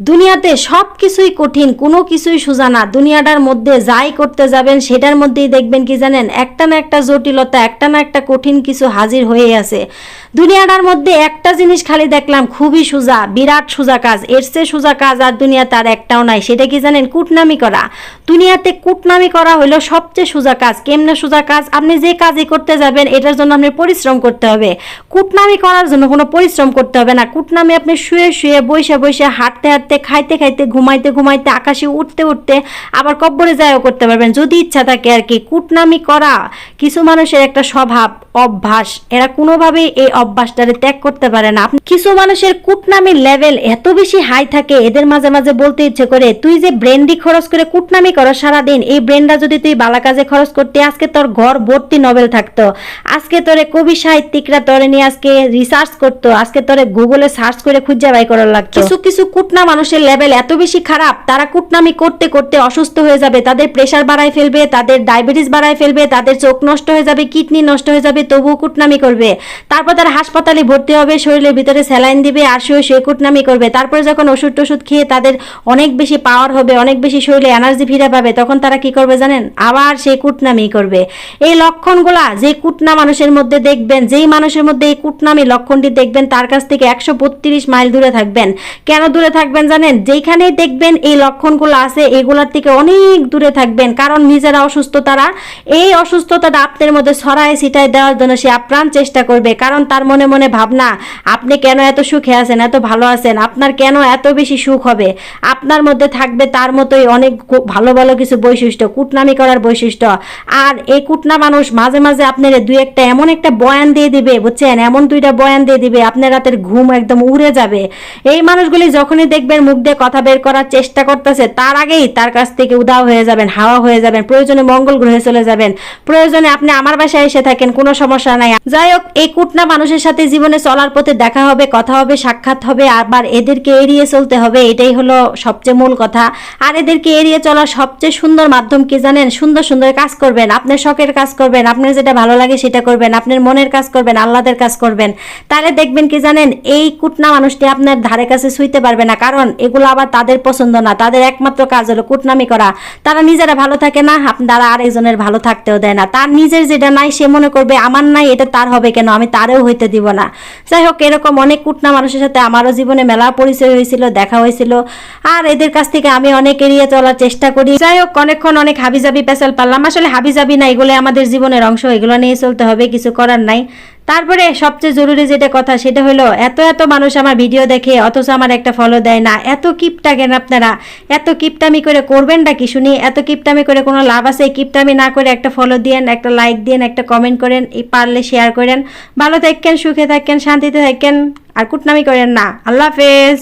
দুনিয়াতে সব কিছুই কঠিন, কোনো কিছুই সোজা না। দুনিয়াটার মধ্যে যাই করতে যাবেন, সেটার মধ্যেই দেখবেন কি জানেন? একটা না একটা জটিলতা, একটা না একটা কঠিন কিছু হাজির হয়ে আছে। দুনিয়াটার মধ্যে একটা জিনিস খালি দেখলাম, খুবই সোজা, বিরাট সোজা কাজ। এর চেয়ে সোজা কাজ আর দুনিয়া তার একটাও নাই। সেটা কি জানেন? কুটনামি করা। দুনিয়াতে কুটনামি করা হলো সবচেয়ে সোজা কাজ। কেমনে সোজা কাজ? আপনি যে কাজই করতে যাবেন, এটার জন্য আপনি পরিশ্রম করতে হবে। কুটনামি করার জন্য কোনো পরিশ্রম করতে হবে না। কুটনামি আপনি শুয়ে শুয়ে, বসে বসে, হাঁটতে হাঁটতে খাইতে খাইতে ঘুমাইতে ঘুমাইতে আকাশে উঠতে উঠতে আবার কব্বরে যায়ও করতে পারবেন। যদি ইচ্ছা থাকে আর কি, কুটনামি করা, কিছু মানুষের একটা স্বভাব। অভ্যাস। এরা কোনোভাবেই এই অভ্যাসটারে ত্যাগ করতে পারে না। কিছু মানুষের কুটনামির লেভেল এত বেশি হাই থাকে, এদের মাঝে মাঝে বলতে ইচ্ছে করে, তুই যে ব্রেন্ডি খরচ করে কুটনামি করো সারাদিন, এই ব্রেনটা যদি তুই বালা কাজে খরচ করতে, আজকে তোর ঘর ভর্তি নভেল থাকতো, আজকে তোরে কবি সাহিত্যিকরা তোরে নিয়ে আজকে রিসার্চ করতো, আজকে তোরে গুগলে সার্চ করে খুঁজে বাই করার লাগতো। কিছু কিছু কুটনা মানুষের লেভেল এত বেশি খারাপ, তারা কুটনামি করতে করতে অসুস্থ হয়ে যাবে, তাদের প্রেশার বাড়ায় ফেলবে, তাদের ডায়াবেটিস বাড়ায় ফেলবে, তাদের চোখ নষ্ট হয়ে যাবে কিডনি নষ্ট হয়ে যাবে তবুও কুটনামি করবে। তারপর তার হাসপাতালে ভর্তি হবে, শরীরের ভিতরে স্যালাইন দিবে, আর শুয়ে শুয়ে কুটনামি করবে। তারপরে যখন ওষুধ টষুধ খেয়ে তাদের অনেক বেশি পাওয়ার হবে, অনেক বেশি শরীরে এনার্জি ফিরে পাবে, তখন তারা কি করবে জানেন? আবার সেই কুটনামি করবে। এই লক্ষণগুলা যে কুটনা মানুষের মধ্যে দেখবেন, যেই মানুষের মধ্যে এই কুটনামি লক্ষণটি দেখবেন, তার কাছ থেকে একশো বত্রিশ মাইল দূরে থাকবেন। কেন দূরে থাকবেন জানেন? যেখানেই দেখবেন এই লক্ষণগুলো আছে, এগুলার থেকে অনেক দূরে থাকবেন। কারণ নিজেরা অসুস্থ তারা, এই অসুস্থতাটা আপনার মধ্যে ছড়ায় ছিটায় দেওয়ার জন্য সে আপ্রাণ চেষ্টা করবে। কারণ তার মনে মনে ভাবনা, আপনি কেন এত সুখে আছেন, এত ভালো আছেন? আপনার কেন এত বেশি সুখ হবে? আপনার মধ্যে থাকবে তার মতোই অনেক ভালো ভালো কিছু বৈশিষ্ট্য, কুটনামি করার বৈশিষ্ট্য। আর এই কুটনা মানুষ মাঝে মাঝে আপনার দুই একটা এমন একটা বয়ান দিয়ে দিবে, বুঝছেন? এমন দুইটা বয়ান দিয়ে দিবে, আপনার রাতের ঘুম একদম উড়ে যাবে। এই মানুষগুলি যখনই দেখবেন মুখ দিয়ে কথা বের করার চেষ্টা করতেছে, তার আগেই তার কাছ থেকে উদাও হয়ে যাবেন, হাওয়া হয়ে যাবেন, প্রয়োজনে মঙ্গল গ্রহে চলে যাবেন। প্রয়োজনে আপনি আমার বাসায় এসে থাকেন, কোনো সমস্যা নাই। যাই হোক এই কুটনা মানুষের সাথে জীবনে চলার পথে দেখা হবে, কথা হবে, সাক্ষাৎ হবে, আবার এদেরকে এড়িয়ে চলতে হবে, এটাই হলো সবচেয়ে মূল কথা। আর এদেরকে এড়িয়ে চলার সবচেয়ে সুন্দর মাধ্যম কি জানেন? সুন্দর সুন্দর কাজ করবেন। আপনার শখের কাজ করবেন, আপনার যেটা ভালো লাগে সেটা করবেন, আপনার মনের কাজ করবেন, আল্লাদের কাজ করবেন। তাহলে দেখবেন কি জানেন, এই কুটনা মানুষটি আপনার ধারে কাছে শুইতে পারবে না, কারণ এগুলো আবার তাদের পছন্দ না, তাদের একমাত্র কাজ হলো কুটনামি করা। তারা নিজেরা ভালো থাকে না তারা আরেকজনের ভালো থাকতেও দেয় না। তার নিজের যেটা নাই, সে মনে করবে আমার নাই, এটা তার হবে কেন? আমি তারও হইতে দিব না। যাই হোক, এরকম অনেক কুটনা মানুষের সাথে আমারও জীবনে মেলা পরিচয় হয়েছিল, দেখা হয়েছিল। আর এদের কাছ থেকে আমি অনেক এড়িয়ে চলার চেষ্টা করি। যাই হোক, অনেকক্ষণ অনেক হাবিজাবি পেশাল পারলাম। আসলে হাবিজাবি না এগুলো আমাদের জীবনের অংশ। এগুলো নিয়ে চলতে হবে, কিছু করার নাই। তারপরে সবচেয়ে জরুরি যেটা কথা, সেটা হলো এত এত মানুষ আমার ভিডিও দেখে, অথচ আমার একটা ফলো দেয় না। এত কিপটা কেন আপনারা, এত কিপটামি করে করবেন না কি শুনি? এত কিপটামি করে কোনো লাভ আছে? কিপটামি না করে একটা ফলো দিয়েন, একটা লাইক দিয়েন, একটা কমেন্ট করেন পারলে শেয়ার করেন। ভালো থাকেন, সুখে থাকেন, শান্তিতে থাকেন, আর কুটনামি করেন না। আল্লাহ হাফেজ।